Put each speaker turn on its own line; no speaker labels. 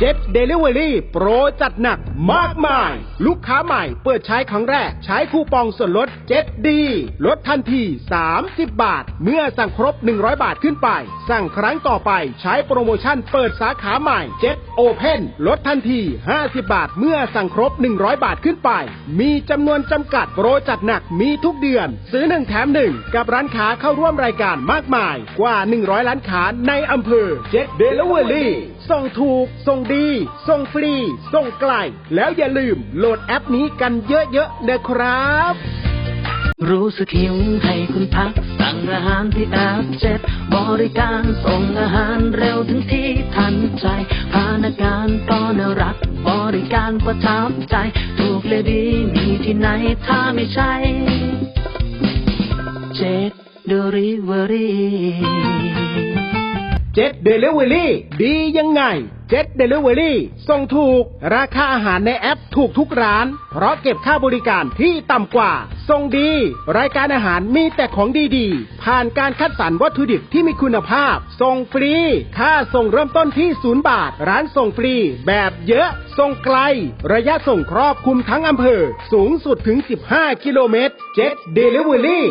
เจ็ดเดลิเวอรี่โปรจัดหนักมากมาย ลูกค้าใหม่เปิดใช้ครั้งแรก ใช้คูปองส่วนลดเจ็ดดีลดทันที 30 บาท เมื่อสั่งครบ 100 บาทขึ้นไป สั่งครั้งต่อไปใช้โปรโมชั่นเปิดสาขาใหม่เจ็ดโอเพนลดทันที 50 บาท เมื่อสั่งครบ 100 บาทขึ้นไป มีจำนวนจำกัดโปรจัดหนักมีทุกเดือน ซื้อหนึ่งแถมหนึ่งกับร้านค้าเข้าร่วมรายการมากมาย กว่า 100 ร้านค้าในอำเภอเจ็ดเดลิเวอรี่ ส่งถูก ส่งดี ส่งฟรี ส่งไกล แล้วอย่าลืมโหลดแอปนี้กันเยอะๆนะครับ
รู้สึกหิวให้คุณพัก สั่งอาหารที่แอปเจ็ดบริการส่งอาหารเร็วถึงที่ทันใจพนักงานก็น่ารัก บริการประทับใจ ถูกเลยดีมีที่ไหนถ้าไม่ใช่เจ็ดเดลิเวอรี่
เจ็ดเดลิเวอรี่ดียังไงเจ็ดเดลิเวอรี่ส่งถูก ราคาอาหารในแอปถูกทุกร้าน เพราะเก็บค่าบริการที่ต่ำกว่า ส่งดี รายการอาหารมีแต่ของดีๆ ผ่านการคัดสรรวัตถุดิบที่มีคุณภาพ ส่งฟรี ค่าส่งเริ่มต้นที่ศูนย์บาท ร้านส่งฟรี แบบเยอะ ส่งไกล ระยะส่งครอบคลุมทั้งอำเภอ สูงสุดถึง 15 กิโลเมตรเจ็ดเดลิเวอรี่